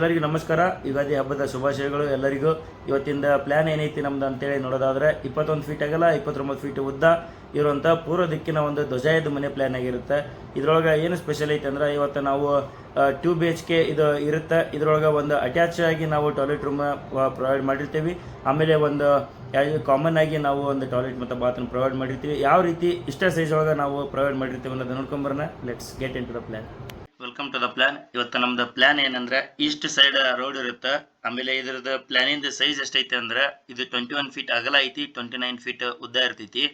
ಎಲ್ಲರಿಗೂ ನಮಸ್ಕಾರ. ಯುಗಾದಿ ಹಬ್ಬದ ಶುಭಾಶಯಗಳು ಎಲ್ಲರಿಗೂ. ಇವತ್ತಿಂದ ಪ್ಲಾನ್ ಏನೈತಿ ನಮ್ದು ಅಂತೇಳಿ ನೋಡೋದಾದ್ರೆ ಇಪ್ಪತ್ತೊಂದು ಫೀಟ್ ಆಗಲ್ಲ ಇಪ್ಪತ್ತೊಂಬತ್ತು ಫೀಟ್ ಉದ್ದ ಇರುವಂಥ ಪೂರ್ವ ದಿಕ್ಕಿನ ಒಂದು ಧ್ವಜಾಯದ ಮನೆ ಪ್ಲಾನ್ ಆಗಿರುತ್ತೆ. ಇದ್ರೊಳಗೆ ಏನು ಸ್ಪೆಷಲ್ ಐತೆ ಅಂದ್ರೆ ಇವತ್ತು ನಾವು ಟೂ ಬಿ ಎಚ್ ಕೆ ಇದು ಇರುತ್ತೆ. ಇದ್ರೊಳಗೆ ಒಂದು ಅಟ್ಯಾಚ್ ಆಗಿ ನಾವು ಟಾಯ್ಲೆಟ್ ರೂಮ್ ಪ್ರೊವೈಡ್ ಮಾಡಿರ್ತೀವಿ. ಆಮೇಲೆ ಒಂದು ಕಾಮನ್ ಆಗಿ ನಾವು ಒಂದು ಟಾಯ್ಲೆಟ್ ಮತ್ತು ಬಾತ್ರೂಮ್ ಪ್ರೊವೈಡ್ ಮಾಡಿರ್ತೀವಿ. ಯಾವ ರೀತಿ ಇಷ್ಟ ಸೈಜ್ ಒಳಗೆ ನಾವು ಪ್ರೊವೈಡ್ ಮಾಡಿರ್ತೀವಿ ಅನ್ನೋದು ನೋಡ್ಕೊಂಬರೋಣ let's get into the plan welcome to the plan ಇವತ್ತು ನಮ್ದು ಪ್ಲಾನ್ ಏನಂದ್ರೆ ಈಸ್ಟ್ ಸೈಡ್ ರೋಡ್ ಇರುತ್ತೆ. ಆಮೇಲೆ ಇದ್ರದ್ದು ಪ್ಲಾನಿಂದ ಸೈಜ್ ಎಷ್ಟೈತೆ ಅಂದ್ರೆ ಇದು ಟ್ವೆಂಟಿ ಒನ್ ಫೀಟ್ ಅಗಲ ಐತಿ ಟ್ವೆಂಟಿ ನೈನ್ ಫೀಟ್ ಉದ್ದ ಇರ್ತೈತಿ.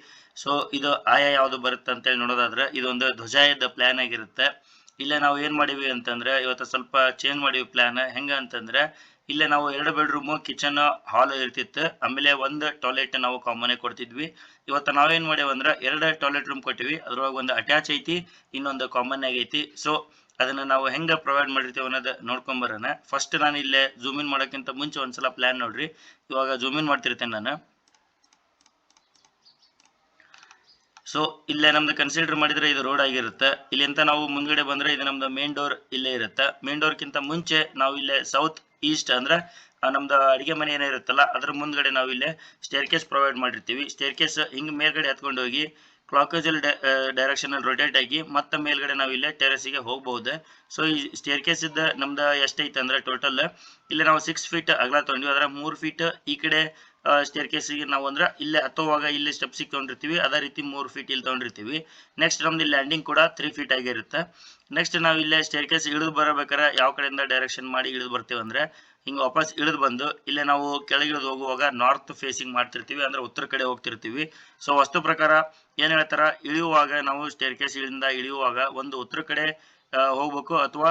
ಸೊ ಇದು ಆಯಾ ಯಾವುದು ಬರುತ್ತೆ ಅಂತೇಳಿ ನೋಡೋದಾದ್ರೆ ಇದೊಂದು ಧ್ವಜಾಯದ ಪ್ಲಾನ್ ಆಗಿರುತ್ತೆ. ಇಲ್ಲೇ ನಾವು ಏನು ಮಾಡಿವಿ ಅಂತಂದ್ರೆ ಇವತ್ತು ಸ್ವಲ್ಪ ಚೇಂಜ್ ಮಾಡಿವಿ ಪ್ಲಾನ್ ಹೆಂಗ ಅಂತಂದ್ರೆ ಇಲ್ಲೇ ನಾವು ಎರಡು ಬೆಡ್ರೂಮು ಕಿಚನ್ ಹಾಲ್ ಇರ್ತಿತ್ತು. ಆಮೇಲೆ ಒಂದು ಟಾಯ್ಲೆಟ್ ನಾವು ಕಾಮನ್ ಆಗಿ ಕೊಡ್ತಿದ್ವಿ. ಇವತ್ತು ನಾವೇನ್ ಮಾಡೇವಿ ಅಂದ್ರೆ ಎರಡು ಟಾಯ್ಲೆಟ್ ರೂಮ್ ಕೊಟ್ಟಿವಿ. ಅದ್ರೊಳಗೆ ಒಂದು ಅಟ್ಯಾಚ್ ಐತಿ, ಇನ್ನೊಂದು ಕಾಮನ್ ಆಗೈತಿ. ಸೊ ಅದನ್ನ ನಾವು ಹೆಂಗ ಪ್ರೊವೈಡ್ ಮಾಡಿರ್ತೀವಿ ಅನ್ನೋದು ನೋಡ್ಕೊಂಬರೋಣ ಫಸ್ಟ್ ನಾನು ಇಲ್ಲೇ ಜೂಮ್ ಇನ್ ಮಾಡೋಕ್ಕಿಂತ ಮುಂಚೆ ಒಂದ್ಸಲ ಪ್ಲಾನ್ ನೋಡ್ರಿ. ಇವಾಗ ಜೂಮ್ ಇನ್ ಮಾಡ್ತಿರ್ತೇನೆ ನಾನು. ಸೊ ಇಲ್ಲೇ ನಮ್ದು ಕನ್ಸಿಡರ್ ಮಾಡಿದ್ರೆ ಇದು ರೋಡ್ ಆಗಿರುತ್ತೆ. ಇಲ್ಲಿಂದ ನಾವು ಮುಂದ್ಗಡೆ ಬಂದ್ರೆ ಇದು ನಮ್ದು ಮೇನ್ ಡೋರ್ ಇಲ್ಲೇ ಇರುತ್ತೆ. ಮೇನ್ ಡೋರ್ಕ್ಕಿಂತ ಮುಂಚೆ ನಾವು ಇಲ್ಲೇ ಸೌತ್ ಈಸ್ಟ್ ಅಂದ್ರೆ ನಮ್ದು ಅಡಿಗೆ ಮನೆ ಏನಿರುತ್ತಲ್ಲ ಅದ್ರ ಮುಂದ್ಗಡೆ ನಾವು ಇಲ್ಲೇ ಸ್ಟೇರ್ ಕೇಸ್ ಪ್ರೊವೈಡ್ ಮಾಡಿರ್ತೀವಿ. ಸ್ಟೇರ್ ಕೇಸ್ ಹಿಂಗ್ ಮೇಲ್ಗಡೆ ಹತ್ಕೊಂಡು ಹೋಗಿ ಕ್ಲಾಕಜಲ್ ಡೈರೆಕ್ಷನ್ ಅಲ್ಲಿ ರೊಟೇಟ್ ಆಗಿ ಮತ್ತೆ ಮೇಲ್ಗಡೆ ನಾವು ಇಲ್ಲೇ ಟೆರೆಸಿಗೆ ಹೋಗಬಹುದು? ಸೊ ಈ ಸ್ಟೇರ್ ಕೇಸ್ ಇದ್ದ ನಮ್ದು ಎಷ್ಟೈತೆ ಅಂದ್ರೆ ಟೋಟಲ್ ಇಲ್ಲಿ ನಾವು ಸಿಕ್ಸ್ ಫೀಟ್ ಅಗಲ ತೊಗೊಂಡಿವಿ. ಅದ್ರ ಮೂರು ಫೀಟ್ ಈ ಕಡೆ ಸ್ಟೇರ್ ಕೇಸಿಗೆ ನಾವು ಅಂದ್ರೆ ಇಲ್ಲೇ ಹತ್ತುವಾಗ ಇಲ್ಲಿ ಸ್ಟೆಪ್ಸಿಗೆ ತೊಗೊಂಡಿರ್ತೀವಿ. ಅದೇ ರೀತಿ ಮೂರು ಫೀಟ್ ಇಲ್ಲಿ ತೊಗೊಂಡಿರ್ತೀವಿ. ನೆಕ್ಸ್ಟ್ ನಮ್ದು ಲ್ಯಾಂಡಿಂಗ್ ಕೂಡ ತ್ರೀ ಫೀಟ್ ಆಗಿರುತ್ತೆ. ನೆಕ್ಸ್ಟ್ ನಾವು ಇಲ್ಲೇ ಸ್ಟೇರ್ ಕೇಸ್ ಇಳಿದು ಬರಬೇಕಾದ್ರೆ ಯಾವ ಕಡೆಯಿಂದ ಡೈರೆಕ್ಷನ್ ಮಾಡಿ ಇಳಿದು ಬರ್ತೀವಿ ಅಂದ್ರೆ ಹಿಂಗೆ ವಾಪಸ್ ಇಳಿದು ಬಂದು, ಇಲ್ಲೇ ನಾವು ಕೆಳಗಿಳಿದು ಹೋಗುವಾಗ ನಾರ್ತ್ ಫೇಸಿಂಗ್ ಮಾಡ್ತಿರ್ತೀವಿ, ಅಂದ್ರೆ ಉತ್ತರ ಕಡೆ ಹೋಗ್ತಿರ್ತೀವಿ. ಸೊ ವಸ್ತು ಪ್ರಕಾರ ಏನ್ ಹೇಳ್ತಾರ? ಇಳಿಯುವಾಗ ನಾವು ಸ್ಟೇರ್ ಕೇಸ್ ಇಳಿಂದ ಇಳಿಯುವಾಗ ಒಂದು ಉತ್ತರ ಕಡೆ ಹೋಗ್ಬೇಕು ಅಥವಾ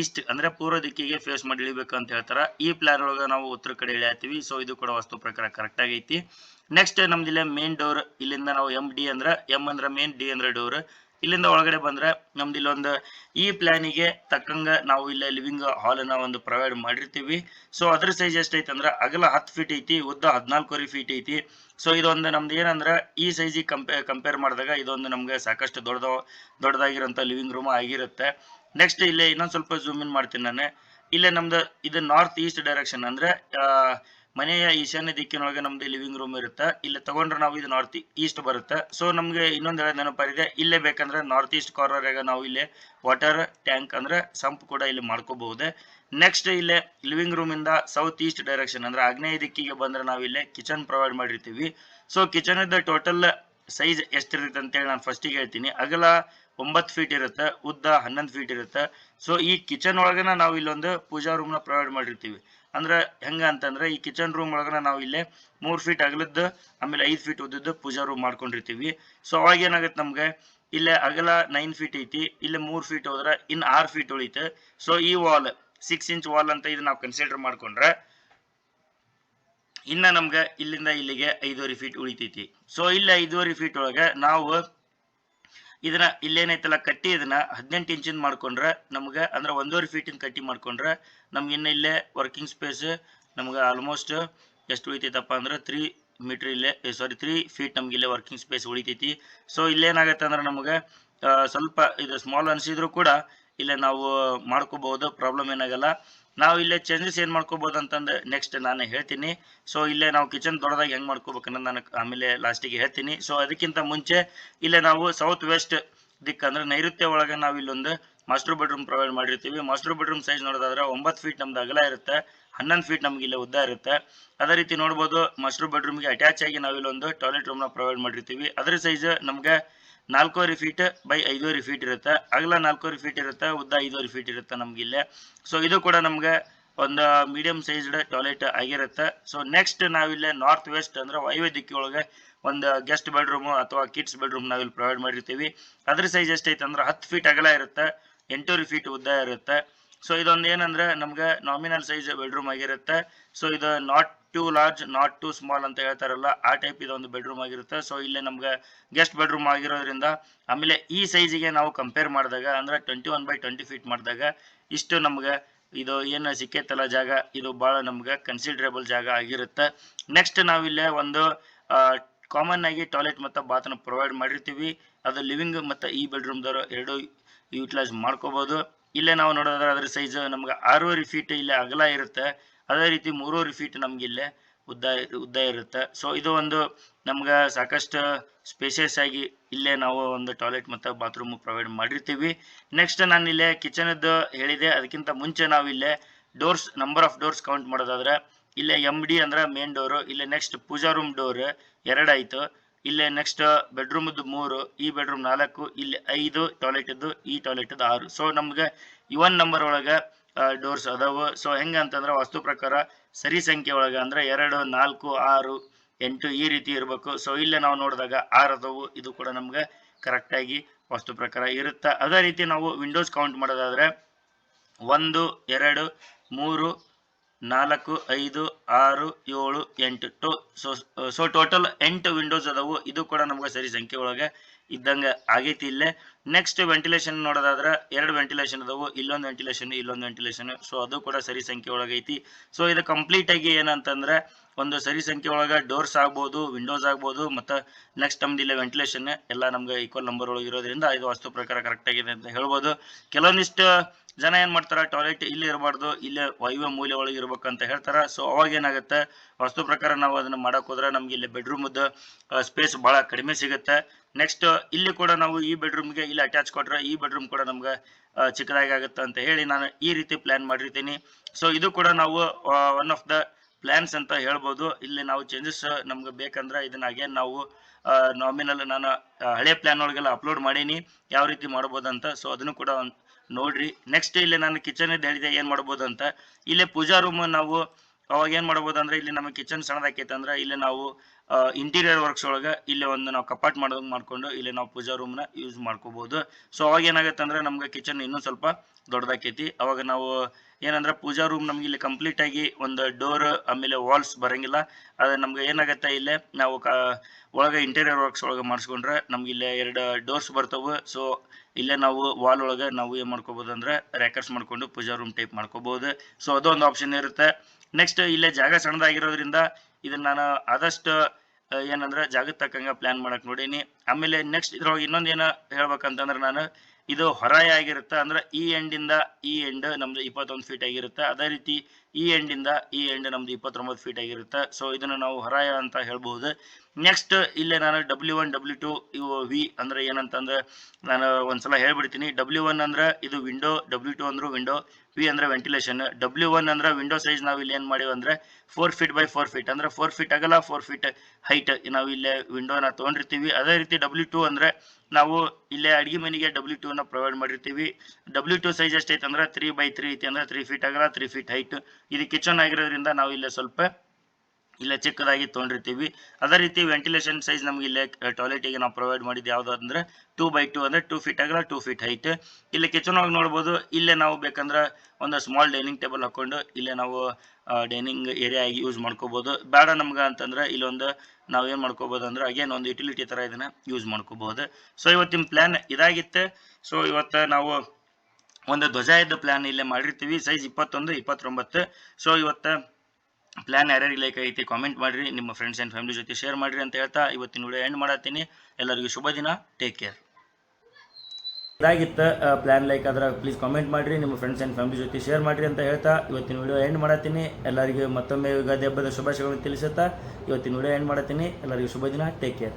ಈಸ್ಟ್ ಅಂದ್ರೆ ಪೂರ್ವ ದಿಕ್ಕಿಗೆ ಫೇಸ್ ಮಾಡಿ ಇಳಿಬೇಕು ಅಂತ ಹೇಳ್ತಾರ. ಈ ಪ್ಲಾನ್ ಒಳಗ ನಾವು ಉತ್ತರ ಕಡೆ ಇಳಿಯತ್ತೀವಿ. ಸೊ ಇದು ಕೂಡ ವಸ್ತು ಪ್ರಕಾರ ಕರೆಕ್ಟ್ ಆಗೈತಿ. ನೆಕ್ಸ್ಟ್ ನಮ್ದು ಇಲ್ಲೇ ಮೇನ್ ಡೋರ್ ಇಲ್ಲಿಂದ ನಾವು ಎಂ ಡಿ ಅಂದ್ರೆ ಎಂ ಅಂದ್ರೆ ಮೇನ್ ಡಿ ಅಂದ್ರೆ ಡೋರ್ ಇಲ್ಲಿಂದ ಒಳಗಡೆ ಬಂದ್ರೆ ನಮ್ದು ಇಲ್ಲೊಂದು ಈ ಪ್ಲಾನಿಗೆ ತಕ್ಕಂಗ ನಾವು ಇಲ್ಲೇ ಲಿವಿಂಗ್ ಹಾಲ್ ಅನ್ನ ಒಂದು ಪ್ರೊವೈಡ್ ಮಾಡಿರ್ತೀವಿ. ಸೊ ಅದ್ರ ಸೈಜ್ ಎಷ್ಟೈತೆ ಅಂದ್ರೆ ಅಗಲ ಹತ್ತು ಫೀಟ್ ಐತಿ, ಉದ್ದ ಹದಿನಾಲ್ಕೂವರೆ ಫೀಟ್ ಐತಿ. ಸೊ ಇದೊಂದು ನಮ್ದು ಏನಂದ್ರೆ ಈ ಸೈಜಿಗೆ ಕಂಪೇ ಕಂಪೇರ್ ಮಾಡಿದಾಗ ಇದೊಂದು ನಮ್ಗೆ ಸಾಕಷ್ಟು ದೊಡ್ಡದ ದೊಡ್ಡದಾಗಿರೋಂಥ ಲಿವಿಂಗ್ ರೂಮ್ ಆಗಿರುತ್ತೆ. ನೆಕ್ಸ್ಟ್ ಇಲ್ಲಿ ಇನ್ನೊಂದು ಸ್ವಲ್ಪ ಜೂಮ್ ಇನ್ ಮಾಡ್ತೀನಿ ನಾನು. ಇಲ್ಲೇ, ನಮ್ದು ಇದು ನಾರ್ತ್ ಈಸ್ಟ್ ಡೈರೆಕ್ಷನ್ ಅಂದ್ರೆ ಮನೆಯ ಈಶಾನ್ಯ ದಿಕ್ಕಿನೊಳಗೆ ನಮ್ದು ಲಿವಿಂಗ್ ರೂಮ್ ಇರುತ್ತೆ. ಇಲ್ಲಿ ತಗೊಂಡ್ರೆ ನಾವು ಇದು ನಾರ್ತ್ ಈಸ್ಟ್ ಬರುತ್ತೆ. ಸೊ ನಮ್ಗೆ ಇನ್ನೊಂದು ಹೇಳೋದು ನೆನಪಾಗಿದೆ ಇಲ್ಲೇ ಬೇಕಂದ್ರೆ ನಾರ್ತ್ ಈಸ್ಟ್ ಕಾರ್ನರ್ ನಾವು ಇಲ್ಲಿ ವಾಟರ್ ಟ್ಯಾಂಕ್ ಅಂದ್ರೆ ಸಂಪ್ ಕೂಡ ಇಲ್ಲಿ ಮಾಡ್ಕೋಬಹುದು. ನೆಕ್ಸ್ಟ್ ಇಲ್ಲೇ ಲಿವಿಂಗ್ ರೂಮ್ ಇಂದ ಸೌತ್ ಈಸ್ಟ್ ಡೈರೆಕ್ಷನ್ ಅಂದ್ರೆ ಆಗ್ನೇಯ ದಿಕ್ಕಿಗೆ ಬಂದ್ರೆ ನಾವು ಇಲ್ಲೇ ಕಿಚನ್ ಪ್ರೊವೈಡ್ ಮಾಡಿರ್ತೀವಿ. ಸೊ ಕಿಚನ್ ಟೋಟಲ್ ಸೈಜ್ ಎಷ್ಟಿರುತ್ತೆ ಅಂತೇಳಿ ನಾನು ಫಸ್ಟಿಗೆ ಹೇಳ್ತೀನಿ. ಅಗಲ ಒಂಬತ್ತು ಫೀಟ್ ಇರುತ್ತೆ, ಉದ್ದ ಹನ್ನೊಂದು ಫೀಟ್ ಇರುತ್ತೆ. ಸೊ ಈ ಕಿಚನ್ ಒಳಗನ ನಾವು ಇಲ್ಲೊಂದು ಪೂಜಾ ರೂಮ್ನ ಪ್ರೊವೈಡ್ ಮಾಡಿರ್ತೀವಿ. ಅಂದ್ರೆ ಹೆಂಗ ಅಂತಂದ್ರೆ ಈ ಕಿಚನ್ ರೂಮ್ ಒಳಗನ ನಾವು ಇಲ್ಲೇ ಮೂರ್ ಫೀಟ್ ಅಗಲದ್ದು, ಆಮೇಲೆ ಐದು ಫೀಟ್ ಉದ್ದದ್ದು ಪೂಜಾ ರೂಮ್ ಮಾಡ್ಕೊಂಡಿರ್ತೀವಿ. ಸೊ ಅವಾಗ ಏನಾಗುತ್ತೆ ನಮ್ಗೆ? ಇಲ್ಲೇ ಅಗಲ ನೈನ್ ಫೀಟ್ ಐತಿ, ಇಲ್ಲೇ ಮೂರ್ ಫೀಟ್ ಹೋದ್ರೆ ಇನ್ ಆರ್ ಫೀಟ್ ಉಳಿತು ಸೊ ಈ ವಾಲ್ ಸಿಕ್ಸ್ ಇಂಚ್ ವಾಲ್ ಅಂತ ಇದು ನಾವು ಕನ್ಸಿಡರ್ ಮಾಡ್ಕೊಂಡ್ರೆ ಇನ್ನ ನಮ್ಗೆ ಇಲ್ಲಿಂದ ಇಲ್ಲಿಗೆ ಐದೂವರೆ ಫೀಟ್ ಉಳಿತೈತಿ. ಸೊ ಇಲ್ಲಿ ಐದೂವರೆ ಫೀಟ್ ಒಳಗೆ ನಾವು ಇದನ್ನ ಇಲ್ಲೇನೈತಲ್ಲ, ಕಟ್ಟಿ ಇದನ್ನ ಹದಿನೆಂಟು ಇಂಚಿಂದ ಮಾಡ್ಕೊಂಡ್ರೆ ನಮ್ಗೆ ಅಂದ್ರೆ ಒಂದೂವರೆ ಫೀಟಿಂದ ಕಟ್ಟಿ ಮಾಡ್ಕೊಂಡ್ರೆ ನಮ್ಗೆ ಇನ್ನು ಇಲ್ಲೇ ವರ್ಕಿಂಗ್ ಸ್ಪೇಸ್ ನಮ್ಗೆ ಆಲ್ಮೋಸ್ಟ್ ಎಷ್ಟು ಉಳಿತೈತಪ್ಪ ಅಂದ್ರೆ ತ್ರೀ ಮೀಟ್ರ್ ಇಲ್ಲೇ ಸಾರಿ ತ್ರೀ ಫೀಟ್ ನಮ್ಗೆ ಇಲ್ಲೇ ವರ್ಕಿಂಗ್ ಸ್ಪೇಸ್ ಉಳಿತೈತಿ. ಸೊ ಇಲ್ಲೇನಾಗತ್ತೆ ಅಂದ್ರೆ ನಮ್ಗೆ ಸ್ವಲ್ಪ ಇದು ಸ್ಮಾಲ್ ಅನ್ಸಿದ್ರು ಕೂಡ ಇಲ್ಲೇ ನಾವು ಮಾಡ್ಕೋಬಹುದು ಪ್ರಾಬ್ಲಮ್ ಏನಾಗಲ್ಲ. ನಾವು ಇಲ್ಲೇ ಚೇಂಜಸ್ ಏನು ಮಾಡ್ಕೋಬಹುದು ಅಂತಂದು ನೆಕ್ಸ್ಟ್ ನಾನು ಹೇಳ್ತೀನಿ. ಸೊ ಇಲ್ಲೇ ನಾವು ಕಿಚನ್ ದೊಡ್ಡದಾಗಿ ಹೆಂಗ್ ಮಾಡ್ಕೋಬೇಕು ಅನ್ನೋದು ನಾನು ಆಮೇಲೆ ಲಾಸ್ಟಿಗೆ ಹೇಳ್ತೀನಿ. ಸೊ ಅದಕ್ಕಿಂತ ಮುಂಚೆ ಇಲ್ಲೇ ನಾವು ಸೌತ್ ವೆಸ್ಟ್ ದಿಕ್ಕಂದ್ರೆ ನೈಋತ್ಯ ಒಳಗೆ ನಾವು ಇಲ್ಲೊಂದು ಮಾಸ್ಟರ್ ಬೆಡ್ರೂಮ್ ಪ್ರೊವೈಡ್ ಮಾಡಿರ್ತೀವಿ. ಮಾಸ್ಟರ್ ಬೆಡ್ರೂಮ್ ಸೈಜ್ ನೋಡೋದಾದ್ರೆ ಒಂಬತ್ತು ಫೀಟ್ ನಮ್ದು ಅಗಲ ಇರುತ್ತೆ. ಹನ್ನೊಂದು ಫೀಟ್ ನಮ್ಗೆ ಇಲ್ಲೇ ಉದ್ದ ಇರುತ್ತೆ. ಅದೇ ರೀತಿ ನೋಡ್ಬೋದು ಮಾಸ್ಟರ್ ಬೆಡ್ರೂಮ್ಗೆ ಅಟ್ಯಾಚ್ ಆಗಿ ನಾವು ಇಲ್ಲೊಂದು ಟಾಯ್ಲೆಟ್ ರೂಮ್ನ ಪ್ರೊವೈಡ್ ಮಾಡಿರ್ತೀವಿ. ಅದ್ರ ಸೈಜ್ ನಮ್ಗೆ ನಾಲ್ಕೂವರೆ ಫೀಟ್ ಬೈ ಐದೂವರೆ ಫೀಟ್ ಇರುತ್ತೆ. ಅಗಲ ನಾಲ್ಕೂವರೆ ಫೀಟ್ ಇರುತ್ತೆ, ಉದ್ದ ಐದೂವರೆ ಫೀಟ್ ಇರುತ್ತೆ ನಮ್ಗೆ ಇಲ್ಲೇ. ಸೊ ಇದು ಕೂಡ ನಮ್ಗೆ ಒಂದು ಮೀಡಿಯಂ ಸೈಜ್ಡ್ ಟಾಯ್ಲೆಟ್ ಆಗಿರುತ್ತೆ. ಸೊ ನೆಕ್ಸ್ಟ್ ನಾವಿಲ್ಲೇ ನಾರ್ತ್ ವೆಸ್ಟ್ ಅಂದ್ರೆ ವಾಯುವ್ಯ ದಿಕ್ಕಿಯೊಳಗೆ ಒಂದು ಗೆಸ್ಟ್ ಬೆಡ್ರೂಮು ಅಥವಾ ಕಿಡ್ಸ್ ಬೆಡ್ರೂಮ್ ನಾವಿಲ್ಲಿ ಪ್ರೊವೈಡ್ ಮಾಡಿರ್ತೀವಿ. ಅದ್ರ ಸೈಜ್ ಎಷ್ಟೈತೆ ಅಂದ್ರೆ ಹತ್ತು ಫೀಟ್ ಅಗಲ ಇರುತ್ತೆ, ಎಂಟೂವರೆ ಫೀಟ್ ಉದ್ದ ಇರುತ್ತೆ. ಸೊ ಇದೊಂದು ಏನಂದ್ರೆ ನಮ್ಗೆ ನಾಮಿನಲ್ ಸೈಜ್ ಬೆಡ್ರೂಮ್ ಆಗಿರುತ್ತೆ. ಸೊ ಇದು not too large not too small ಅಂತ ಹೇಳ್ತಾರಲ್ಲ, ಆ ಟೈಪ್ ಇದೊಂದು ಬೆಡ್ರೂಮ್ ಆಗಿರುತ್ತೆ. ಸೊ ಇಲ್ಲೇ ನಮ್ಗೆ ಗೆಸ್ಟ್ ಬೆಡ್ರೂಮ್ ಆಗಿರೋದ್ರಿಂದ ಆಮೇಲೆ ಈ ಸೈಜಿಗೆ ನಾವು ಕಂಪೇರ್ ಮಾಡಿದಾಗ, ಅಂದ್ರೆ twenty one by twenty feet ಮಾಡಿದಾಗ, ಇಷ್ಟು ನಮ್ಗೆ ಇದು ಏನು ಸಿಕ್ಕೈತಲ್ಲ ಜಾಗ, ಇದು ಬಹಳ ನಮ್ಗೆ ಕನ್ಸಿಡರೇಬಲ್ ಜಾಗ ಆಗಿರುತ್ತೆ. ನೆಕ್ಸ್ಟ್ ನಾವಿಲ್ಲೇ ಒಂದು ಕಾಮನ್ ಆಗಿ ಟಾಯ್ಲೆಟ್ ಮತ್ತು ಬಾತ್ರೂಮ್ ಪ್ರೊವೈಡ್ ಮಾಡಿರ್ತೀವಿ. ಅದು ಲಿವಿಂಗ್ ಮತ್ತು ಈ ಬೆಡ್ರೂಮ್ದವರು ಎರಡು ಯೂಟಿಲೈಸ್ ಮಾಡ್ಕೋಬಹುದು ಇಲ್ಲೇ ನಾವು ನೋಡೋದಾದ್ರೆ ಅದ್ರ ಸೈಜ್ ನಮ್ಗೆ ಆರೂವರೆ ಫೀಟ್ ಇಲ್ಲೇ ಅಗಲ ಇರುತ್ತೆ. ಅದೇ ರೀತಿ ಮೂರುವರೆ ಫೀಟ್ ನಮ್ಗೆ ಇಲ್ಲೇ ಉದ್ದ ಉದ್ದ ಇರುತ್ತೆ. ಸೊ ಇದು ಒಂದು ನಮ್ಗೆ ಸಾಕಷ್ಟು ಸ್ಪೇಸಿಯಸ್ ಆಗಿ ಇಲ್ಲೇ ನಾವು ಒಂದು ಟಾಯ್ಲೆಟ್ ಮತ್ತು ಬಾತ್ರೂಮ್ ಪ್ರೊವೈಡ್ ಮಾಡಿರ್ತೀವಿ. ನೆಕ್ಸ್ಟ್ ನಾನು ಇಲ್ಲೇ ಕಿಚನದ್ದು ಹೇಳಿದೆ. ಅದಕ್ಕಿಂತ ಮುಂಚೆ ನಾವು ಇಲ್ಲೇ doors number of doors count ಮಾಡೋದಾದ್ರೆ, ಇಲ್ಲೇ ಎಂ ಡಿ ಅಂದ್ರೆ ಮೇನ್ ಡೋರು ಇಲ್ಲೇ ನೆಕ್ಸ್ಟ್ ಪೂಜಾ ರೂಮ್ ಡೋರ್ ಎರಡಾಯಿತು ಇಲ್ಲೇ ನೆಕ್ಸ್ಟ್ ಬೆಡ್ರೂಮ್ ಮೂರು, ಈ ಬೆಡ್ರೂಮ್ ನಾಲ್ಕು, ಇಲ್ಲಿ ಐದು ಟಾಯ್ಲೆಟ್ ಇದ್ದು ಈ ಟಾಯ್ಲೆಟ್ ಇದ್ದು ಆರು. ಸೊ ನಮ್ಗೆ ಇವನ್ ನಂಬರ್ ಒಳಗೆ ಡೋರ್ಸ್ ಅದಾವು. ಸೊ ಹೆಂಗೆ ಅಂತಂದ್ರೆ ವಸ್ತು ಪ್ರಕಾರ ಸರಿ ಸಂಖ್ಯೆ ಒಳಗೆ ಅಂದ್ರೆ ಎರಡು, ನಾಲ್ಕು, ಆರು, ಎಂಟು ಈ ರೀತಿ ಇರಬೇಕು. ಸೊ ಇಲ್ಲೇ ನಾವು ನೋಡಿದಾಗ ಆರು ಅದಾವು. ಇದು ಕೂಡ ನಮ್ಗೆ ಕರೆಕ್ಟಾಗಿ ವಸ್ತು ಪ್ರಕಾರ ಇರುತ್ತೆ. ಅದೇ ರೀತಿ ನಾವು ವಿಂಡೋಸ್ ಕೌಂಟ್ ಮಾಡೋದಾದ್ರೆ ಒಂದು, ಎರಡು, ಮೂರು ನಾಲ್ಕು, ಐದು, ಆರು, ಏಳು, ಎಂಟು ಟು, ಸೊ ಸೊ, ಟೋಟಲ್ ಎಂಟು ವಿಂಡೋಸ್ ಅದಾವು. ಇದು ಕೂಡ ನಮ್ಗೆ ಸರಿ ಸಂಖ್ಯೆ ಒಳಗೆ ಇದ್ದಂಗೆ ಆಗೈತಿ ಇಲ್ಲೇ. ನೆಕ್ಸ್ಟ್ ವೆಂಟಿಲೇಷನ್ ನೋಡೋದಾದ್ರೆ ಎರಡು ವೆಂಟಿಲೇಷನ್ ಅದಾವು. ಇಲ್ಲೊಂದು ವೆಂಟಿಲೇಷನ್ ಇಲ್ಲೊಂದು ವೆಂಟಿಲೇಷನ್ ಸೊ ಅದು ಕೂಡ ಸರಿ ಸಂಖ್ಯೆ ಒಳಗೈತಿ. ಸೊ ಇದು ಕಂಪ್ಲೀಟ್ ಆಗಿ ಏನಂತಂದ್ರೆ ಒಂದು ಸರಿ ಸಂಖ್ಯೆ ಒಳಗೆ ಡೋರ್ಸ್ ಆಗ್ಬೋದು, ವಿಂಡೋಸ್ ಆಗ್ಬೋದು, ಮತ್ತು ನೆಕ್ಸ್ಟ್ ನಮ್ದು ಇಲ್ಲೇ ವೆಂಟಿಲೇಷನ್, ಎಲ್ಲ ನಮ್ಗೆ ಈಕ್ವಲ್ ನಂಬರ್ ಒಳಗೆ ಇರೋದ್ರಿಂದ ಇದು ವಸ್ತು ಪ್ರಕಾರ ಕರೆಕ್ಟ್ ಆಗಿದೆ ಅಂತ ಹೇಳ್ಬೋದು. ಕೆಲವೊಂದಿಷ್ಟು ಜನ ಏನು ಮಾಡ್ತಾರ ಟಾಯ್ಲೆಟ್ ಇಲ್ಲೇ ಇರಬಾರ್ದು, ಇಲ್ಲೇ ವಾಯುವ್ಯ ಮೂಲೆ ಒಳಗೆ ಇರ್ಬೇಕಂತ ಹೇಳ್ತಾರೆ. ಸೊ ಅವಾಗ ಏನಾಗುತ್ತೆ, ವಸ್ತು ಪ್ರಕಾರ ನಾವು ಅದನ್ನ ಮಾಡೋಕೆ ಹೋದ್ರೆ ನಮ್ಗೆ ಇಲ್ಲಿ ಬೆಡ್ರೂಮ್ ಸ್ಪೇಸ್ ಬಹಳ ಕಡಿಮೆ ಸಿಗುತ್ತೆ. ನೆಕ್ಸ್ಟ್ ಇಲ್ಲಿ ಕೂಡ ನಾವು ಈ ಬೆಡ್ರೂಮ್ಗೆ ಇಲ್ಲಿ ಅಟ್ಯಾಚ್ ಕೊಟ್ರೆ ಈ ಬೆಡ್ರೂಮ್ ಕೂಡ ನಮ್ಗೆ ಚಿಕ್ಕದಾಗಿ ಆಗುತ್ತೆ ಅಂತ ಹೇಳಿ ನಾನು ಈ ರೀತಿ ಪ್ಲಾನ್ ಮಾಡಿರ್ತೀನಿ. ಸೊ ಇದು ಕೂಡ ನಾವು ಒನ್ ಆಫ್ ದ ಪ್ಲಾನ್ಸ್ ಅಂತ ಹೇಳ್ಬೋದು. ಇಲ್ಲಿ ನಾವು ಚೇಂಜಸ್ ನಮ್ಗೆ ಬೇಕಂದ್ರೆ ಇದನ್ನ ಅಗೇನ್ ನಾವು ನಾಮಿನಲ್ ನಾನು ಹಳೆ ಪ್ಲಾನ್ ಒಳಗೆಲ್ಲ ಅಪ್ಲೋಡ್ ಮಾಡೀನಿ. ಯಾವ ರೀತಿ ಮಾಡ್ಬೋದಂತ ಸೊ ಅದನ್ನು ಕೂಡ ನೋಡ್ರಿ. ನೆಕ್ಸ್ಟ್ ಇಲ್ಲಿ ನಾನು ಕಿಚನ್ ಹೇಳಿದೆ ಏನ್ ಮಾಡ್ಬೋದು ಅಂತ ಇಲ್ಲಿ ಪೂಜಾ ರೂಮ್ ನಾವು ಅವಾಗ ಏನ್ ಮಾಡಬಹುದು ಅಂದ್ರೆ ಇಲ್ಲಿ ನಮ್ಮ ಕಿಚನ್ ಸಣ್ಣದಾಕೈತೆ ಅಂದ್ರೆ ಇಲ್ಲಿ ನಾವು ಇಂಟೀರಿಯರ್ ವರ್ಕ್ಸ್ ಒಳಗೆ ಇಲ್ಲಿ ಒಂದು ನಾವು ಕಪಾಟ್ ಮಾಡೋದಂಗ್ ಮಾಡ್ಕೊಂಡು ಇಲ್ಲಿ ನಾವು ಪೂಜಾ ರೂಮ್ನ ಯೂಸ್ ಮಾಡ್ಕೋಬಹುದು ಸೊ ಅವಾಗ ಏನಾಗುತ್ತೆ ಅಂದ್ರೆ ನಮ್ಗೆ ಕಿಚನ್ ಇನ್ನೂ ಸ್ವಲ್ಪ ದೊಡ್ಡದಾಕೈತಿ. ಅವಾಗ ನಾವು ಏನಂದ್ರೆ ಪೂಜಾ ರೂಮ್ ನಮ್ಗೆ ಇಲ್ಲಿ ಕಂಪ್ಲೀಟ್ ಆಗಿ ಒಂದು ಡೋರ್ ಆಮೇಲೆ ವಾಲ್ಸ್ ಬರಂಗಿಲ್ಲ. ಆದ್ರೆ ನಮ್ಗೆ ಏನಾಗುತ್ತೆ ಇಲ್ಲಿ ನಾವು ಒಳಗೆ ಇಂಟೀರಿಯರ್ ವರ್ಕ್ಸ್ ಒಳಗೆ ಮಾಡಿಸ್ಕೊಂಡ್ರೆ ನಮ್ಗೆ ಇಲ್ಲಿ ಎರಡು ಡೋರ್ಸ್ ಬರ್ತವೆ. ಸೊ ಇಲ್ಲೇ ನಾವು ವಾಲ್ ಒಳಗೆ ನಾವು ಏನು ಮಾಡ್ಕೋಬಹುದು ಅಂದ್ರೆ ರ್ಯಾಕರ್ಸ್ ಮಾಡ್ಕೊಂಡು ಪೂಜಾ ರೂಮ್ ಟೈಪ್ ಮಾಡ್ಕೋಬಹುದು ಸೊ ಅದು ಒಂದು ಆಪ್ಷನ್ ಇರುತ್ತೆ. ನೆಕ್ಸ್ಟ್ ಇಲ್ಲೇ ಜಾಗ ಸಣ್ಣದಾಗಿರೋದ್ರಿಂದ ಇದನ್ನ ನಾನು ಆದಷ್ಟು ಏನಂದ್ರೆ ಜಾಗಕ್ಕೆ ತಕ್ಕಂಗೆ ಪ್ಲಾನ್ ಮಾಡಕ್ ನೋಡೀನಿ. ಆಮೇಲೆ ನೆಕ್ಸ್ಟ್ ಇದ್ರೊಳಗೆ ಇನ್ನೊಂದು ಏನು ಹೇಳ್ಬೇಕಂತಂದ್ರೆ ನಾನು ಇದು ಹೊರಾಯ ಆಗಿರುತ್ತೆ. ಅಂದ್ರೆ ಈ ಎಂಡಿಂದ ಈ ಎಂಡ್ ನಮ್ದು ಇಪ್ಪತ್ತೊಂದು ಫೀಟ್ ಆಗಿರುತ್ತೆ. ಅದೇ ರೀತಿ ಈ ಎಂಡಿಂದ ಈ ಎಂಡ್ ನಮ್ದು ಇಪ್ಪತ್ತೊಂಬತ್ತು ಫೀಟ್ ಆಗಿರುತ್ತೆ. ಸೊ ಇದನ್ನ ನಾವು ಹೊರಾಯ ಅಂತ ಹೇಳ್ಬಹುದು. ನೆಕ್ಸ್ಟ್ ಇಲ್ಲೇ ನಾನು ಡಬ್ಲ್ಯೂ ಒನ್ ಡಬ್ಲ್ಯೂ ಟು ಇವು ವಿ ಅಂದ್ರೆ ಏನಂತಂದ್ರೆ ನಾನು ಒಂದ್ಸಲ ಹೇಳ್ಬಿಡ್ತೀನಿ. ಡಬ್ಲ್ಯೂ ಒನ್ ಅಂದ್ರೆ ಇದು ವಿಂಡೋ ಡಬ್ಲ್ಯೂ ಟು ಅಂದ್ರೆ ವಿಂಡೋ ವಿ ಅಂದ್ರೆ ವೆಂಟಿಲೇಷನ್ ಡಬ್ಲ್ಯೂ ಒನ್ ಅಂದ್ರೆ ವಿಂಡೋ ಸೈಜ್ ನಾವು ಇಲ್ಲಿ ಏನ್ ಮಾಡಿವಿ ಅಂದ್ರೆ four feet by four feet ಅಂದ್ರೆ ಫೋರ್ ಫೀಟ್ ಆಗಲ್ಲ ಫೋರ್ ಫೀಟ್ ಹೈಟ್ ನಾವು ಇಲ್ಲೇ ವಿಂಡೋನ ತೊಗೊಂಡಿರ್ತೀವಿ. ಅದೇ ರೀತಿ ಡಬ್ಲ್ಯೂ ಟು ಅಂದ್ರೆ ನಾವು ಇಲ್ಲೇ ಅಡಿಗೆ ಮನೆಗೆ ಡಬ್ಲ್ಯೂ ಟೂನ ಪ್ರೊವೈಡ್ ಮಾಡಿರ್ತೀವಿ. ಡಬ್ಲ್ಯೂ ಟು ಸೈಜ್ ಎಷ್ಟೈತೆ ಅಂದ್ರೆ ತ್ರೀ ಬೈ ತ್ರೀ ಐತಿ ಅಂದ್ರೆ ತ್ರೀ ಫೀಟ್ ಆಗಲ್ಲ ತ್ರೀ ಫೀಟ್ ಹೈಟ್ ಇದು ಕಿಚನ್ ಆಗಿರೋದ್ರಿಂದ ನಾವು ಇಲ್ಲೇ ಸ್ವಲ್ಪ ಇಲ್ಲೇ ಚಿಕ್ಕದಾಗಿ ತೊಗೊಂಡಿರ್ತೀವಿ. ಅದೇ ರೀತಿ ವೆಂಟಿಲೇಷನ್ ಸೈಜ್ ನಮ್ಗೆ ಇಲ್ಲೇ ಟಾಯ್ಲೆಟಿಗೆ ನಾವು ಪ್ರೊವೈಡ್ ಮಾಡಿದ್ದು ಯಾವ್ದು ಅಂದ್ರೆ ಟೂ ಬೈ ಟೂ ಅಂದ್ರೆ ಟೂ ಫೀಟ್ ಆಗಲ್ಲ ಟೂ ಫೀಟ್ ಹೈಟ್ ಇಲ್ಲಿ ಕಿಚನ್ ಒಳಗೆ ನೋಡ್ಬೋದು. ಇಲ್ಲೇ ನಾವು ಬೇಕಂದ್ರೆ ಒಂದು ಸ್ಮಾಲ್ ಡೈನಿಂಗ್ ಟೇಬಲ್ ಹಾಕೊಂಡು ಇಲ್ಲೇ ನಾವು ಡೈನಿಂಗ್ ಏರಿಯಾ ಆಗಿ ಯೂಸ್ ಮಾಡ್ಕೋಬೋದು. ಬೇಡ ನಮ್ಗೆ ಅಂತಂದ್ರೆ ಇಲ್ಲೊಂದು ನಾವು ಏನು ಮಾಡ್ಕೋಬೋದು ಅಂದ್ರೆ ಅಗೇನ್ ಒಂದು ಯುಟಿಲಿಟಿ ತರ ಇದನ್ನ ಯೂಸ್ ಮಾಡ್ಕೋಬಹುದು ಸೊ ಇವತ್ತಿನ ಪ್ಲಾನ್ ಇದಾಗಿತ್ತು. ಸೊ ಇವತ್ತು ನಾವು ಒಂದು ಧ್ವಜ ಇದ್ದ ಪ್ಲಾನ್ ಇಲ್ಲೇ ಮಾಡಿರ್ತೀವಿ. ಸೈಜ್ ಇಪ್ಪತ್ತೊಂದು, ಇಪ್ಪತ್ತೊಂಬತ್ತು. ಸೊ ಇವತ್ತು ಪ್ಲಾನ್ ಯಾರ್ಯಾರಿಗೆ ಲೈಕ್ ಐತಿ ಕಾಮೆಂಟ್ ಮಾಡಿರಿ, ನಿಮ್ಮ ಫ್ರೆಂಡ್ಸ್ ಆ್ಯಂಡ್ ಫ್ಯಾಮಿಲಿ ಜೊತೆ ಶೇರ್ ಮಾಡಿರಿ ಅಂತ ಹೇಳ್ತಾ ಇವತ್ತಿನ ವಿಡಿಯೋ ಎಂಡ್ ಮಾಡತ್ತೀನಿ ಎಲ್ಲರಿಗೂ ಶುಭ ದಿನ ಟೇಕ್ ಕೇರ್ ಇದಾಗಿತ್ತು ಪ್ಲಾನ್ ಲೈಕ್ ಆದ್ರೆ ಪ್ಲೀಸ್ ಕಾಮೆಂಟ್ ಮಾಡಿರಿ, ನಿಮ್ಮ ಫ್ರೆಂಡ್ಸ್ ಆ್ಯಂಡ್ ಫ್ಯಾಮಿಲಿ ಜೊತೆ ಶೇರ್ ಮಾಡಿರಿ ಅಂತ ಹೇಳ್ತಾ ಇವತ್ತಿನ ವಿಡಿಯೋ ಎಂಡ್ ಮಾಡತ್ತೀನಿ ಎಲ್ಲರಿಗೂ ಮತ್ತೊಮ್ಮೆ ಯುಗಾದಿ ಹಬ್ಬದ ಶುಭಾಶಯಗಳನ್ನು ತಿಳಿಸುತ್ತಾ ಇವತ್ತಿನ ವಿಡಿಯೋ ಎಂಡ್ ಮಾಡತ್ತೀನಿ ಎಲ್ಲರಿಗೂ ಶುಭ ದಿನ ಟೇಕ್ ಕೇರ್